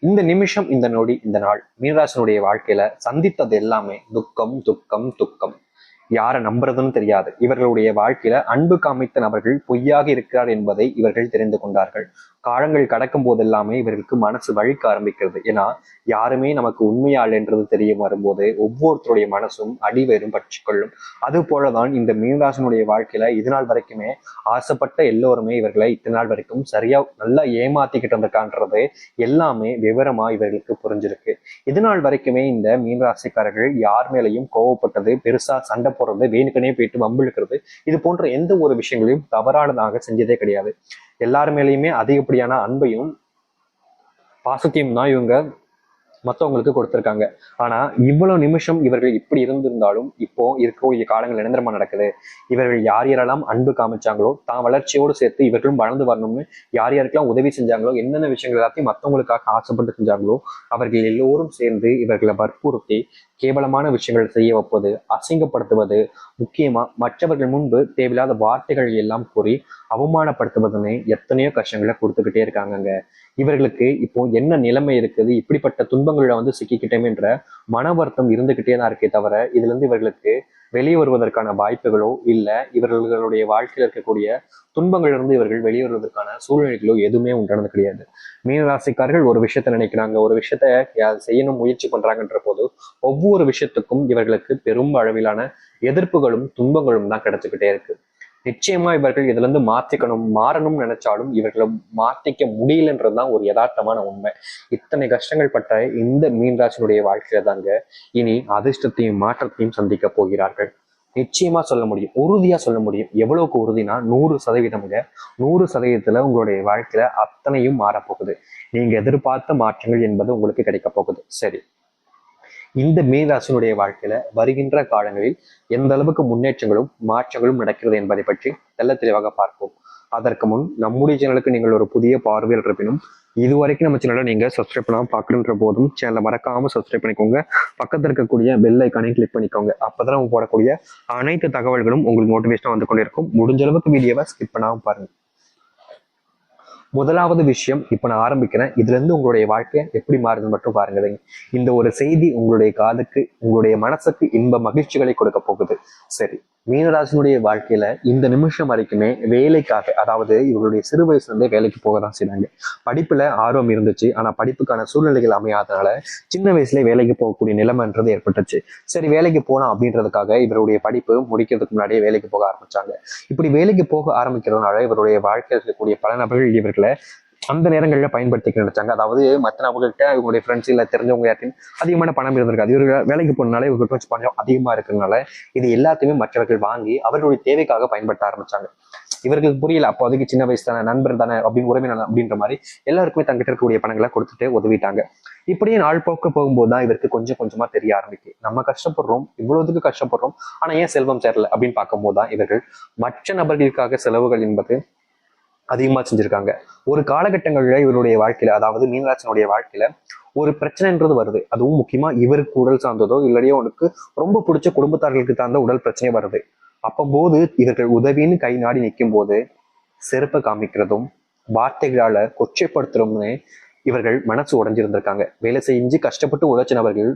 இந்த நிமிஷம் இந்த நொடி இந்த நாள் மீனராசனுடைய வாழ்க்கையில சந்தித்தது எல்லாமே துக்கம் துக்கம் துக்கம். யாரை நம்புறதுன்னு தெரியாது. இவர்களுடைய வாழ்க்கையில அன்பு காமித்த நபர்கள் பொய்யாக இருக்கிறார் என்பதை இவர்கள் தெரிந்து கொண்டார்கள். காலங்கள் கடக்கும் போதெல்லாமே இவர்களுக்கு மனசு வழிக்க ஆரம்பிக்கிறது. ஏன்னா யாருமே நமக்கு உண்மையாள் என்றது தெரிய வரும்போது ஒவ்வொருத்தருடைய மனசும் அடிவரும் பற்றி கொள்ளும் அது போலதான் இந்த மீனராசனுடைய வாழ்க்கையில இது நாள் வரைக்குமே ஆசைப்பட்ட எல்லோருமே இவர்களை இத்தனை நாள் வரைக்கும் சரியா நல்லா ஏமாத்திக்கிட்டு இருந்திருக்கான்றது எல்லாமே விவரமா இவர்களுக்கு புரிஞ்சிருக்கு. இது நாள் வரைக்குமே இந்த மீனராசிக்காரர்கள் யார் மேலையும் கோவப்பட்டது பெருசா சண்டை போடுறது வேணுக்கனே போயிட்டு வம்பிழுக்கிறது இது போன்ற எந்த ஒரு விஷயங்களையும் தவறானதாக செஞ்சதே கிடையாது. எல்லார் மேலேயுமே அதிகப்படியான அன்பையும் பாசத்தையும் தான் இவங்க மற்றவங்களுக்கு கொடுத்துருக்காங்க. ஆனா இவ்வளவு நிமிஷம் இவர்கள் இப்படி இருந்திருந்தாலும் இப்போ இருக்கக்கூடிய காலங்கள் நிரந்தரமா நடக்குது. இவர்கள் யார் யாரெல்லாம் அன்பு காமிச்சாங்களோ தான் வளர்ச்சியோடு சேர்த்து இவர்களும் வளர்ந்து வரணும்னு யார் யாருக்கெல்லாம் உதவி செஞ்சாங்களோ என்னென்ன விஷயங்கள் எல்லாத்தையும் மற்றவங்களுக்காக ஆசைப்பட்டு செஞ்சாங்களோ அவர்கள் எல்லோரும் சேர்ந்து இவர்களை வற்புறுத்தி கேவலமான விஷயங்கள் செய்ய வைப்பது அசிங்கப்படுத்துவது முக்கியமா மற்றவர்கள் முன்பு தேவையில்லாத வார்த்தைகள் எல்லாம் கூறி அவமானப்படுத்துவதுன்னு எத்தனையோ கஷ்டங்களை கொடுத்துக்கிட்டே இருக்காங்கங்க. இவர்களுக்கு இப்போ என்ன நிலைமை இருக்குது? இப்படிப்பட்ட துன்பங்களில் வந்து சிக்கிக்கிட்டோமேன்ற மன வருத்தம் இருந்துகிட்டே தான் இருக்கே தவிர இதுல இருந்து இவர்களுக்கு வெளியே வருவதற்கான வாய்ப்புகளோ இல்லை இவர்களுடைய வாழ்க்கையில் இருக்கக்கூடிய துன்பங்களிலிருந்து இவர்கள் வெளியே வருவதற்கான சூழ்நிலைகளோ எதுவுமே உண்டானது கிடையாது. மீனராசிக்காரர்கள் ஒரு விஷயத்த நினைக்கிறாங்க. ஒரு விஷயத்த செய்யணும் முயற்சி பண்றாங்கன்ற போது ஒவ்வொரு விஷயத்துக்கும் இவர்களுக்கு பெரும் அளவிலான எதிர்ப்புகளும் துன்பங்களும் தான் கிடைச்சுக்கிட்டே இருக்கு. நிச்சயமா இவர்கள் இதுல இருந்து மாத்திக்கணும் மாறணும்னு நினைச்சாலும் இவர்களை மாத்திக்க முடியலன்றதுதான் ஒரு யதார்த்தமான உண்மை. இத்தனை கஷ்டங்கள் பட்ட இந்த மீன்ராசினுடைய வாழ்க்கையில தாங்க இனி அதிர்ஷ்டத்தையும் மாற்றத்தையும் சந்திக்க போகிறார்கள். நிச்சயமா சொல்ல முடியும் உறுதியா சொல்ல முடியும். எவ்வளவுக்கு உறுதினா நூறு சதவீதம்ங்க நூறு சதவீதத்துல உங்களுடைய வாழ்க்கையில அத்தனையும் மாறப்போகுது. நீங்க எதிர்பார்த்த மாற்றங்கள் என்பது உங்களுக்கு கிடைக்க போகுது. சரி. இந்த மீனராசினுடைய வாழ்க்கையில வருகின்ற காலங்களில் எந்த அளவுக்கு முன்னேற்றங்களும் மாற்றங்களும் நடக்கிறது என்பதை பற்றி தெல்ல தெளிவாக பார்ப்போம். அதற்கு முன் நம்முடைய சேனலுக்கு நீங்கள் ஒரு புதிய பார்வையில் இருப்பினும் இதுவரைக்கும் நம்ம சேனலை நீங்க சப்ஸ்கிரைப் பண்ணாமல் பார்க்கணுன்ற போதும் சேனலை மறக்காம சப்ஸ்கிரைப் பண்ணிக்கோங்க. பக்கத்துல இருக்கக்கூடிய பெல் ஐக்கானையும் கிளிக் பண்ணிக்கோங்க. அப்பதான் நம்ம போடக்கூடிய அனைத்து தகவல்களும் உங்களுக்கு நோட்டிஃபிகேஷன் வந்து கொண்டிருக்கும். முடிஞ்ச அளவுக்கு வீடியோவை ஸ்கிப் பண்ணாமல் பாருங்க. முதலாவது விஷயம் இப்போ நான் ஆரம்பிக்கிறேன். இதுல இருந்து உங்களுடைய வாழ்க்கை எப்படி மாறுதுன்னு மட்டும் பாருங்க இந்த ஒரு செய்தி உங்களுடைய காதுக்கு உங்களுடைய மனசுக்கு இன்ப மகிழ்ச்சிகளை கொடுக்க போகுது. சரி மீனராசினுடைய வாழ்க்கையில இந்த நிமிஷம் வரைக்குமே வேலைக்காக அதாவது இவருடைய சிறு வயசுல இருந்தே வேலைக்கு போக தான் செய்றாங்க. படிப்புல ஆர்வம் இருந்துச்சு. ஆனா படிப்புக்கான சூழ்நிலைகள் அமையாதனால சின்ன வயசுல வேலைக்கு போகக்கூடிய நிலைமைன்றது ஏற்பட்டுச்சு சரி வேலைக்கு போலாம் அப்படின்றதுக்காக இவருடைய படிப்பு முடிக்கிறதுக்கு முன்னாடியே வேலைக்கு போக ஆரம்பிச்சாங்க. இப்படி வேலைக்கு போக ஆரம்பிக்கிறதுனால இவருடைய வாழ்க்கையில் இருக்கக்கூடிய பல நபர்கள் இவர்கள் அந்த நேரங்களில் பயன்படுத்திக்க நினைச்சாங்க. அதாவது மற்ற நபர்கள்ட்ட இவங்களுடைய ஃப்ரெண்ட்ஸ் இல்லை தெரிஞ்சவங்க யார்ட்டையும் அதிகமான பணம் இருந்திருக்காது இவங்க வேலைக்கு போனால இவங்க கொஞ்சம் பணம் அதிகமா இருக்கிறதுனால இது எல்லாத்தையுமே மற்றவர்கள் வாங்கி அவர்களுடைய தேவைக்காக பயன்படுத்த ஆரம்பிச்சாங்க. இவர்களுக்கு புரியல அப்போதைக்கு சின்ன வயசு தானே நண்பர் தானே அப்படின்னு உறவினர் அப்படின்ற மாதிரி எல்லாருக்குமே தங்கிட்ட இருக்கக்கூடிய பணங்களை கொடுத்துட்டு உதவிட்டாங்க. இப்படியே நாள் போக்க போகும்போது தான் இவருக்கு கொஞ்சம் கொஞ்சமா தெரிய ஆரம்பிக்கு நம்ம கஷ்டப்படுறோம் இவ்வளவுக்கு கஷ்டப்படுறோம் ஆனா ஏன் செல்வம் சேரல அப்படின்னு பார்க்கும்போது தான் இவர்கள் மற்ற நபர்களுக்காக செலவுகள் என்பது அதிகமாக செஞ்சுருக்காங்க. ஒரு காலகட்டங்களில் இவருடைய வாழ்க்கையில் அதாவது மீனராசனுடைய வாழ்க்கையில் ஒரு பிரச்சனைன்றது வருது. அதுவும் முக்கியமாக இவருக்கு உடல் சார்ந்ததோ இல்லையோ உனக்கு ரொம்ப பிடிச்ச குடும்பத்தார்களுக்கு சார்ந்த உடல் பிரச்சனை வருது. அப்பம்போது இவர்கள் உதவின்னு கை நாடி நிற்கும் போது செருப்பை காமிக்கிறதும் வார்த்தைகளால் கொச்சைப்படுத்துறோம்னு இவர்கள் மனசு உடஞ்சிருந்திருக்காங்க. வேலை செஞ்சு கஷ்டப்பட்டு உழைச்சினவர்கள்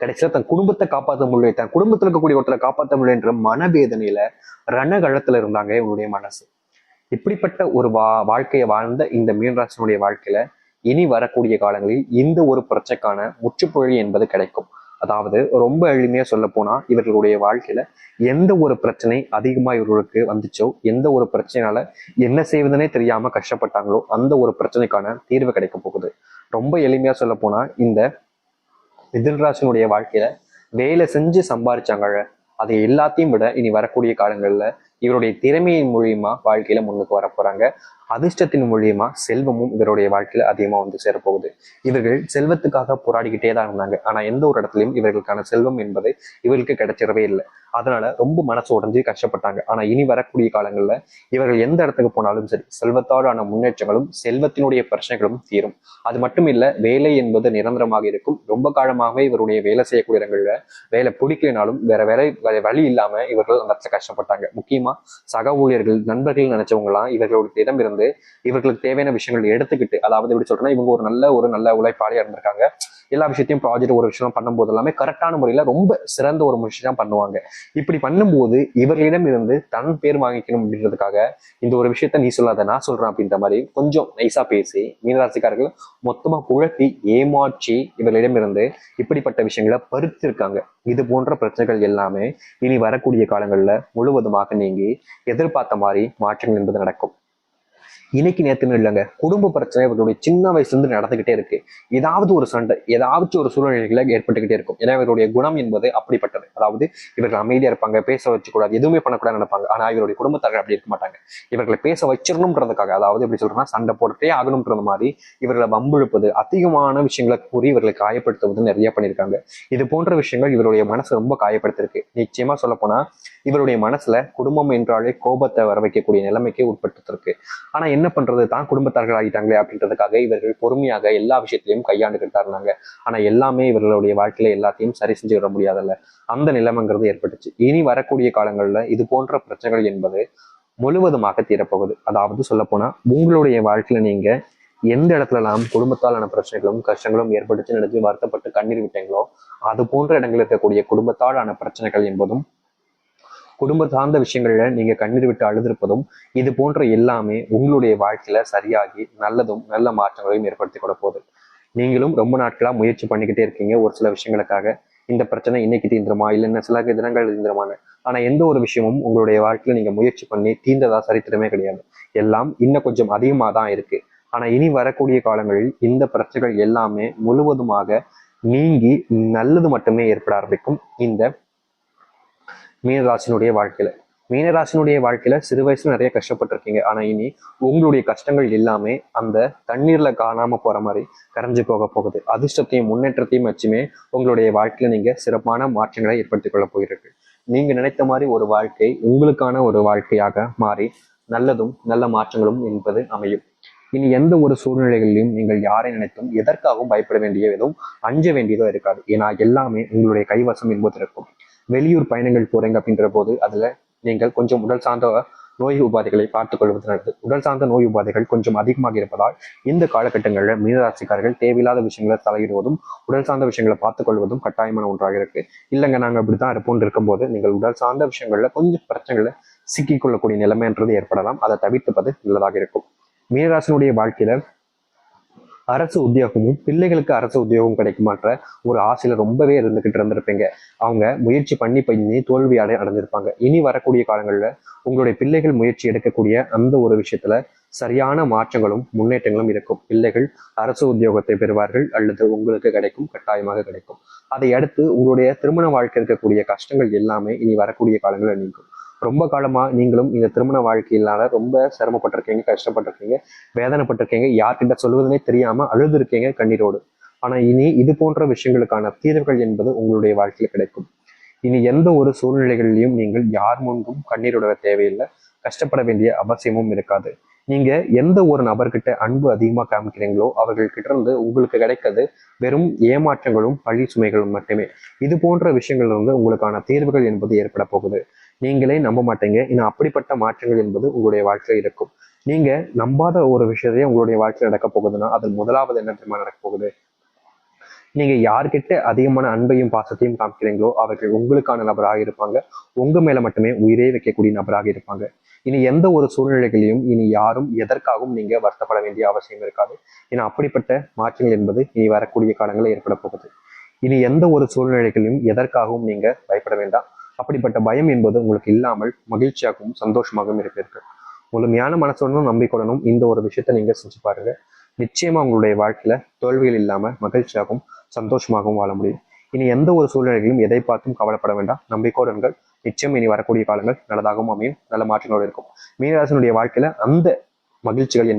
கடைசியில் தன் குடும்பத்தை காப்பாற்ற முடியல தன் குடும்பத்தில் இருக்கக்கூடிய ஒருத்தரை காப்பாற்ற முடியலன்ற மனவேதனையில ரணகழத்துல இருந்தாங்க இவனுடைய மனசு. இப்படிப்பட்ட ஒரு வா வாழ்க்கையை வாழ்ந்த இந்த மீனராசனுடைய வாழ்க்கையில இனி வரக்கூடிய காலங்களில் இந்த ஒரு பிரச்சனைக்கான முற்றுப்புழி என்பது கிடைக்கும். அதாவது ரொம்ப எளிமையா சொல்ல போனா இவர்களுடைய வாழ்க்கையில எந்த ஒரு பிரச்சனை அதிகமா இவர்களுக்கு வந்துச்சோ எந்த ஒரு பிரச்சனையால என்ன செய்வதுனே தெரியாம கஷ்டப்பட்டாங்களோ அந்த ஒரு பிரச்சனைக்கான தீர்வு கிடைக்க போகுது. ரொம்ப எளிமையா சொல்ல போனா இந்த மிதுன்ராசனுடைய வாழ்க்கையில வேலை செஞ்சு சம்பாரிச்சாங்க அதை எல்லாத்தையும் விட இனி வரக்கூடிய காலங்கள்ல இவருடைய திறமையின் மூலியமா வாழ்க்கையில முன்னுக்கு வர போறாங்க. அதிர்ஷ்டத்தின் மூலியமா செல்வமும் இவருடைய வாழ்க்கையில அதிகமா வந்து சேரப்போகுது. இவர்கள் செல்வத்துக்காக போராடிக்கிட்டே தான் இருந்தாங்க. ஆனா எந்த ஒரு இடத்துலயும் இவர்களுக்கான செல்வம் என்பது இவர்களுக்கு கிடைச்சிடவே இல்லை. அதனால ரொம்ப மனசு உடைஞ்சு கஷ்டப்பட்டாங்க. ஆனா இனி வரக்கூடிய காலங்கள்ல இவர்கள் எந்த இடத்துக்கு போனாலும் சரி செல்வத்தாலான முன்னேற்றங்களும் செல்வத்தினுடைய பிரச்சனைகளும் தீரும். அது மட்டும் இல்ல வேலை என்பது நிரந்தரமாக இருக்கும். ரொம்ப காலமாகவே இவருடைய வேலை செய்யக்கூடிய இடங்கள்ல வேலை பிடிக்கலனாலும் வேற வேலை வழி இல்லாம இவர்கள் அந்த இடத்துல கஷ்டப்பட்டாங்க. முக்கியமா சக ஊழியர்கள் நண்பர்கள் நினைச்சவங்களாம் இவர்களுடைய இடம் இருந்து இவர்களுக்கு தேவையான விஷயங்கள் எடுத்துக்கிட்டு அதாவது எப்படி சொல்றேன்னா இவங்க ஒரு நல்ல ஒரு நல்ல உழைப்பாளியா இருந்திருக்காங்க. எல்லா விஷயத்தையும் ப்ராஜெக்ட் ஒரு விஷயம் பண்ணும்போது எல்லாமே கரெக்டான முறையில் ரொம்ப சிறந்த ஒரு விஷயம் பண்ணுவாங்க. இப்படி பண்ணும்போது இவர்களிடம் இருந்து தன் பேர் வாங்கிக்கணும் அப்படின்றதுக்காக இந்த ஒரு விஷயத்த நீ சொல்லாத நான் சொல்றேன் அப்படின்ற மாதிரி கொஞ்சம் நைஸா பேசி மீனராசிக்காரர்கள் மொத்தமா குழப்பி ஏமாற்றி இவர்களிடம் இருந்து இப்படிப்பட்ட விஷயங்களை பறித்திருக்காங்க. இது போன்ற பிரச்சனைகள் எல்லாமே இனி வரக்கூடிய காலங்களில் முழுவதுமாக நீங்கி எதிர்பார்த்த மாதிரி மாற்றங்கள் என்பது நடக்கும். இன்னைக்கு நேத்துன்னு இல்லைங்க. குடும்ப பிரச்சனை இவர்களுடைய சின்ன வயசுல இருந்து நடந்துகிட்டே இருக்கு. ஏதாவது ஒரு சண்டை ஏதாவது ஒரு சூழ்நிலைகளை ஏற்பட்டுக்கிட்டே இருக்கும். ஏன்னா இவருடைய குணம் என்பது அப்படிப்பட்டது. அதாவது இவர்கள் அமைதியா இருப்பாங்க பேச வச்சுக்கூடாது எதுவுமே பண்ணக்கூடாது நினைப்பாங்க. ஆனா இவருடைய குடும்பத்தார்கள் அப்படி இருக்க மாட்டாங்க. இவர்களை பேச வச்சிடணும்ன்றதுக்காக அதாவது எப்படி சொல்றேன்னா சண்டை போட்டுட்டே ஆகணும்ன்றது மாதிரி இவர்களை வம்பிழுப்பது அதிகமான விஷயங்களை கூறி இவர்களை காயப்படுத்துவது நிறைய பண்ணியிருக்காங்க. இது போன்ற விஷயங்கள் இவருடைய மனசு ரொம்ப காயப்படுத்திருக்கு நிச்சயமா சொல்ல போனா இவருடைய மனசுல குடும்பம் என்றாலே கோபத்தை வர வைக்கக்கூடிய நிலைமைக்கு உட்பட்டுருக்கு ஆனா என்ன பண்றது? தான் குடும்பத்தார்கள் ஆகிட்டாங்களே அப்படின்றதுக்காக இவர்கள் பொறுமையாக எல்லா விஷயத்திலையும் கையாண்டுகிட்டு இருந்தாங்க. ஆனா எல்லாமே இவர்களுடைய வாழ்க்கையில எல்லாத்தையும் சரி செஞ்சு விட முடியாதல்ல. அந்த நிலைமைங்கிறது ஏற்பட்டுச்சு. இனி வரக்கூடிய காலங்கள்ல இது போன்ற பிரச்சனைகள் என்பது முழுவதுமாக தீரப்போகுது. அதாவது சொல்ல போனா உங்களுடைய வாழ்க்கையில நீங்க எந்த இடத்துலலாம் குடும்பத்தாலான பிரச்சனைகளும் கஷ்டங்களும் ஏற்பட்டுச்சு நினைச்சு வருத்தப்பட்டு கண்ணீர் விட்டீங்களோ அது போன்ற இடங்களில் இருக்கக்கூடிய குடும்பத்தாலான பிரச்சனைகள் என்பதும் குடும்ப சார்ந்த விஷயங்கள்ல நீங்க கண்ணீர் விட்டு அழுதிருப்பதும் இது போன்ற எல்லாமே உங்களுடைய வாழ்க்கையில சரியாகி நல்லதும் நல்ல மாற்றங்களையும் ஏற்படுத்தி கொட போகுது. நீங்களும் ரொம்ப நாட்களா முயற்சி பண்ணிக்கிட்டே இருக்கீங்க. ஒரு சில விஷயங்களுக்காக இந்த பிரச்சனை இன்னைக்கு தீந்துருமா? இல்லைன்னா சில தினங்கள் தீந்துருமான்னு. ஆனா எந்த ஒரு விஷயமும் உங்களுடைய வாழ்க்கையில நீங்க முயற்சி பண்ணி தீந்ததா சரித்திரமே கிடையாது. எல்லாம் இன்னும் கொஞ்சம் அதிகமா தான் இருக்கு. ஆனா இனி வரக்கூடிய காலங்களில் இந்த பிரச்சனைகள் எல்லாமே முழுவதுமாக நீங்கி நல்லது மட்டுமே ஏற்பட ஆரம்பிக்கும். இந்த மீனராசினுடைய வாழ்க்கையில. மீனராசினுடைய வாழ்க்கையில சிறு வயசுல நிறைய கஷ்டப்பட்டிருக்கீங்க. ஆனா இனி உங்களுடைய கஷ்டங்கள் எல்லாமே அந்த தண்ணீர்ல காணாம போற மாதிரி கரைஞ்சு போக போகுது. அதிர்ஷ்டத்தையும் முன்னேற்றத்தையும் வச்சுமே உங்களுடைய வாழ்க்கையில நீங்க சிறப்பான மாற்றங்களை ஏற்படுத்திக் கொள்ள போயிருக்கு நீங்க நினைத்த மாதிரி ஒரு வாழ்க்கை உங்களுக்கான ஒரு வாழ்க்கையாக மாறி நல்லதும் நல்ல மாற்றங்களும் என்பது அமையும். இனி எந்த ஒரு சூழ்நிலைகளிலும் நீங்கள் யாரை நினைத்தும் எதற்காகவும் பயப்பட வேண்டிய எதுவும் அஞ்ச வேண்டியதோ இருக்காது. ஏன்னா எல்லாமே உங்களுடைய கைவசம் என்பது இருக்கும் வெளியூர் பயணங்கள் போறீங்க அப்படின்ற போது அதுல நீங்கள் கொஞ்சம் உடல் சார்ந்த நோய் உபாதைகளை பார்த்துக் கொள்வது நல்லது. உடல் சார்ந்த நோய் உபாதைகள் கொஞ்சம் அதிகமாக இருப்பதால் இந்த காலகட்டங்களில் மீனராசிக்காரர்கள் தேவையில்லாத விஷயங்களை தலையிடுவதும் உடல் சார்ந்த விஷயங்களை பார்த்துக் கொள்வதும் கட்டாயமான ஒன்றாக இருக்கு. இல்லைங்க நாங்கள் அப்படித்தான் இருப்போம் இருக்கும்போது நீங்கள் உடல் சார்ந்த விஷயங்கள்ல கொஞ்சம் பிரச்சனைகளை சிக்கிக்கொள்ளக்கூடிய நிலைமைன்றது ஏற்படலாம். அதை தவிர்த்துப்பது நல்லதாக இருக்கும். மீனராசினுடைய வாழ்க்கையில அரசு உத்தியோகமும் பிள்ளைகளுக்கு அரசு உத்தியோகம் கிடைக்குமாற்ற ஒரு ஆசையில் ரொம்பவே இருந்துகிட்டு இருந்திருப்பீங்க. அவங்க முயற்சி பண்ணி பண்ணி தோல்வி அடை அடைஞ்சிருப்பாங்க. இனி வரக்கூடிய காலங்களில் உங்களுடைய பிள்ளைகள் முயற்சி எடுக்கக்கூடிய அந்த ஒரு விஷயத்துல சரியான மாற்றங்களும் முன்னேற்றங்களும் இருக்கும். பிள்ளைகள் அரசு உத்தியோகத்தை பெறுவார்கள் அல்லது உங்களுக்கு கிடைக்கும் கட்டாயமாக கிடைக்கும். அதை அடுத்து உங்களுடைய திருமண வாழ்க்கை இருக்கக்கூடிய கஷ்டங்கள் எல்லாமே இனி வரக்கூடிய காலங்களில் நீங்கும். ரொம்ப காலமா நீங்களும் இந்த திருமண வாழ்க்கையினால ரொம்ப சிரமப்பட்டிருக்கீங்க கஷ்டப்பட்டிருக்கீங்க வேதனைப்பட்டிருக்கீங்க. யார்கிட்ட சொல்வதுனே தெரியாம அழுது இருக்கீங்க கண்ணீரோடு. ஆனா இனி இது போன்ற விஷயங்களுக்கான தீர்வுகள் என்பது உங்களுடைய வாழ்க்கையில கிடைக்கும். இனி எந்த ஒரு சூழ்நிலைகளிலையும் நீங்கள் யார் முன்பும் கண்ணீரோட தேவையில்லை. கஷ்டப்பட வேண்டிய அவசியமும் இருக்காது. நீங்க எந்த ஒரு நபர்கிட்ட அன்பு அதிகமா காமிக்கிறீங்களோ அவர்கள் கிட்ட இருந்து உங்களுக்கு கிடைக்கிறது வெறும் ஏமாற்றங்களும் பழி சுமைகளும் மட்டுமே. இது போன்ற விஷயங்கள் வந்து உங்களுக்கான தீர்வுகள் என்பது ஏற்பட போகுது. நீங்களே நம்ப மாட்டீங்க. ஏன்னா அப்படிப்பட்ட மாற்றங்கள் என்பது உங்களுடைய வாழ்க்கையில் இருக்கும். நீங்க நம்பாத ஒரு விஷயத்தையே உங்களுடைய வாழ்க்கையில் நடக்க போகுதுன்னா அதில் முதலாவது என்ன தெரியுமா நடக்க போகுது? நீங்க யார்கிட்ட அதிகமான அன்பையும் பாசத்தையும் காமிக்கிறீங்களோ அவர்கள் உங்களுக்கான நபராக இருப்பாங்க. உங்க மேல மட்டுமே உயிரே வைக்கக்கூடிய நபராக இருப்பாங்க. இனி எந்த ஒரு சூழ்நிலைகளையும் இனி யாரும் எதற்காகவும் நீங்க வருத்தப்பட வேண்டிய அவசியம் இருக்காது. ஏன்னா அப்படிப்பட்ட மாற்றங்கள் என்பது இனி வரக்கூடிய காலங்களில் ஏற்பட போகுது. இனி எந்த ஒரு சூழ்நிலைகளையும் எதற்காகவும் நீங்க பயப்பட வேண்டாம். அப்படிப்பட்ட பயம் என்பது உங்களுக்கு இல்லாமல் மகிழ்ச்சியாகவும் சந்தோஷமாகவும் இருப்பீர்கள். முழுமையான மனசுடனும் நம்பிக்கையுடனும் இந்த ஒரு விஷயத்தை நீங்க செஞ்சு பாருங்க. நிச்சயமா உங்களுடைய வாழ்க்கையில தோல்விகள் இல்லாம மகிழ்ச்சியாகவும் சந்தோஷமாகவும் வாழ முடியும். இனி எந்த ஒரு சூழ்நிலையிலும் எதை பார்த்தும் கவலைப்பட வேண்டாம். நம்பிக்கையுடன்கள் நிச்சயம் இனி வரக்கூடிய காலங்கள் நல்லதாகவும் அமையும். நல்ல மாற்றங்களோடு இருக்கும். மீனராசனுடைய வாழ்க்கையில அந்த மகிழ்ச்சிகள்